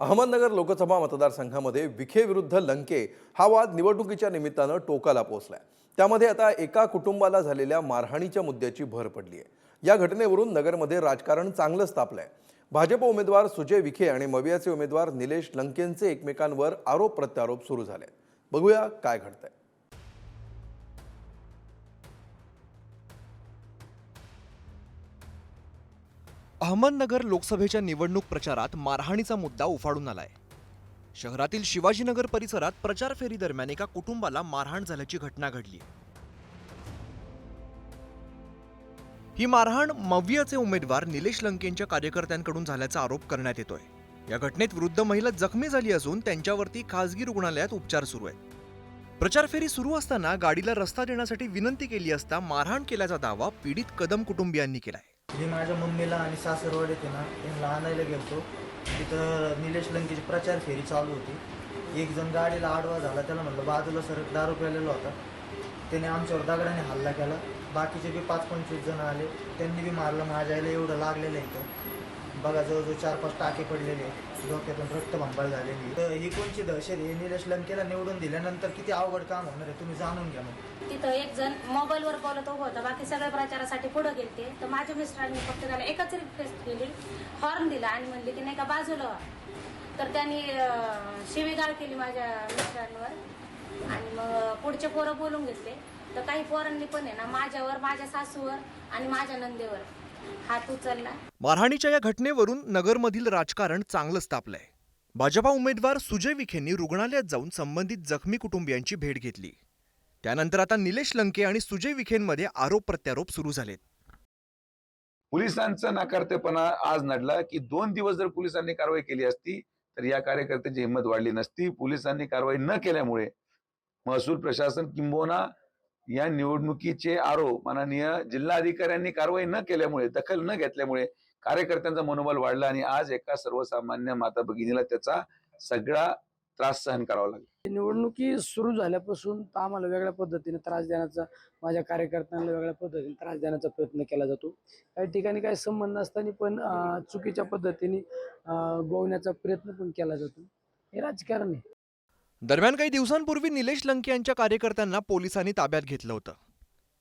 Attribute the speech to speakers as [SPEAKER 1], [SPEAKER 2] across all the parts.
[SPEAKER 1] अहमदनगर लोकसभा मतदारसंघामध्ये विखे विरुद्ध लंके हा वाद निवडणुकीच्या निमित्तानं टोकाला पोहोचलाय. त्यामध्ये आता एका कुटुंबाला झालेल्या मारहाणीच्या मुद्द्याची भर पडली आहे या घटनेवरून नगरमध्ये राजकारण चांगलंच तापलंय. भाजप उमेदवार सुजय विखे आणि मवियाचे उमेदवार निलेश लंकेंचे एकमेकांवर आरोप प्रत्यारोप सुरू झाले बघूया काय घडतंय.
[SPEAKER 2] अहमदनगर लोकसभेच्या निवडणूक प्रचारात मारहाणीचा मुद्दा उफाडून आलाय. शहरातील शिवाजीनगर परिसरात प्रचार फेरी दरम्यान एका कुटुंबाला मारहाण झाल्याची घटना घडली ही मारहाण मवियाचे उमेदवार निलेश लंकेंच्या कार्यकर्त्यांकडून झाल्याचा आरोप करण्यात येतोय. या घटनेत वृद्ध महिला जखमी झाली असून त्यांच्यावरती खासगी रुग्णालयात उपचार सुरू आहेत. प्रचार फेरी सुरू असताना गाडीला रस्ता देण्यासाठी विनंती केली असता मारहाण केल्याचा दावा पीडित कदम कुटुंबियांनी केलाय.
[SPEAKER 3] मी माझ्या मम्मीला आणि सासरवाडीत येते ना त्यांना आणायला गेलतो. तिथं निलेश लंकेची प्रचार फेरी चालू होती. एक जण गाडीला आडवा झाला त्याला म्हटलं बाजूला सर दारू प्यालेला होता. त्याने आमच्यावर दगडाने हल्ला केला. बाकीचे बी पाच पंचवीस जण आले. त्यांनी बी मारलं माझ्या आईला एवढं लागलेलं आहे इथं. बघा जवळजवळ चार पाच टाके पडलेले डोक्यातून रक्त भांबाळ झालेली तर ही कोणची दहशत आहे? निलेश लंकेला निवडून दिल्यानंतर किती अवघड काम होणार आहे? तुम्ही जाणून घ्या मग.
[SPEAKER 4] तिथं एक जण मोबाईलवर बोलत उभं होता. बाकी सगळ्या प्रचारासाठी पुढे गेलते. तर माझ्या मिस्टरांनी फक्त त्याला एकच रिक्वेस्ट केली. हॉर्न दिला आणि म्हणले की नाही का बाजूला व्हा. तर त्यांनी अं, शिवीगाळ केली माझ्या मिस्टरांवर. आणि मग पुढचे पोरं बोलून घेतले. तर काही पोरांनी पण आहे ना माझ्यावर माझ्या सासूवर आणि माझ्या नंदेवर. हात उचलला.
[SPEAKER 2] मारहाणीच्या या घटनेवरून नगरमधील राजकारण चांगलंच तापलंय. भाजपा उमेदवार सुजय विखेंनी रुग्णालयात जाऊन संबंधित जखमी कुटुंबियांची भेट घेतली. त्यानंतर आता निलेश लंके आणि सुजय विखेंमध्ये आरोप प्रत्यारोप सुरू झालेत.
[SPEAKER 5] पोलिसांचा नाकारतेपणा आज नडला की दोन दिवस जर पोलिसांनी कारवाई केली असती तर या कार्यकर्त्याची हिंमत वाढली नसती. पोलिसांनी कारवाई न केल्यामुळे महसूल प्रशासन किंबोना या निवडणुकीचे आरोप माननीय जिल्हाधिकाऱ्यांनी कारवाई न केल्यामुळे दखल न घेतल्यामुळे कार्यकर्त्यांचा मनोबल वाढला आणि आज एका सर्वसामान्य माता भगिनीला त्याचा सगळा त्रास सहन करावा लागला.
[SPEAKER 6] निवडणुकी सुरू झाल्यापासून तर आम्हाला वेगळ्या पद्धतीने त्रास देण्याचा माझ्या कार्यकर्त्यांना वेगळ्या पद्धतीने त्रास देण्याचा प्रयत्न केला जातो. काही ठिकाणी काही संबंध असताना पण चुकीच्या पद्धतीने गोवण्याचा प्रयत्न पण केला जातो. हे राजकारण आहे.
[SPEAKER 2] दरम्यान काही दिवसांपूर्वी निलेश लंके यांच्या कार्यकर्त्यांना पोलिसांनी ताब्यात घेतलं होतं.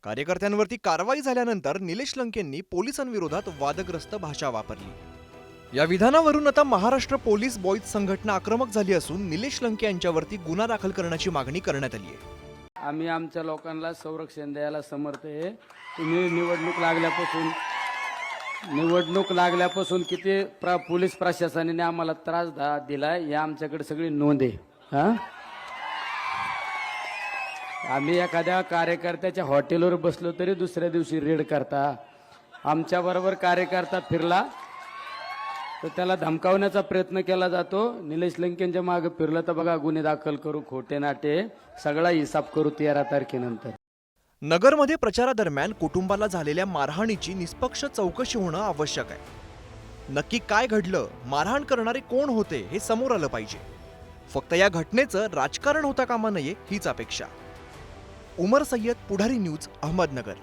[SPEAKER 2] कार्यकर्त्यांवरती कारवाई झाल्यानंतर निलेश लंकेंनी पोलिसांविरोधात वादग्रस्त भाषा वापरली. या विधानावरून आता महाराष्ट्र पोलीस बॉईज संघटना आक्रमक झाली असून निलेश लंके यांच्यावरती गुन्हा दाखल करण्याची मागणी करण्यात आली आहे.
[SPEAKER 7] आम्ही आमच्या लोकांना संरक्षण द्यायला समर्थ आहे. तुम्ही निवडणूक लागल्यापासून निवडणूक लागल्यापासून किती प्र पोलीस प्रशासनाने आम्हाला त्रास दा दिलाय या आमच्याकडे सगळी नोंद आहे. हा? आम्ही एखाद्या कार्यकर्त्याच्या हॉटेलवर बसलो तरी दुसऱ्या दिवशी रेड करता. आमच्याबरोबर कार्यकर्ता फिरला तर त्याला धमकावण्याचा प्रयत्न केला जातो. निलेश लंकेंच्या मागे फिरलं तर बघा गुन्हे दाखल करू खोटे नाटे सगळा हिसाब करू तेरा तारखेनंतर.
[SPEAKER 2] नगरमध्ये प्रचारादरम्यान कुटुंबाला झालेल्या मारहाणीची निष्पक्ष चौकशी होणं आवश्यक आहे. नक्की काय घडलं मारहाण करणारे कोण होते हे समोर आलं पाहिजे. फक्त या घटनेचं राजकारण होता कामा नये हीच अपेक्षा. उमर सय्यद पुढारी न्यूज अहमदनगर.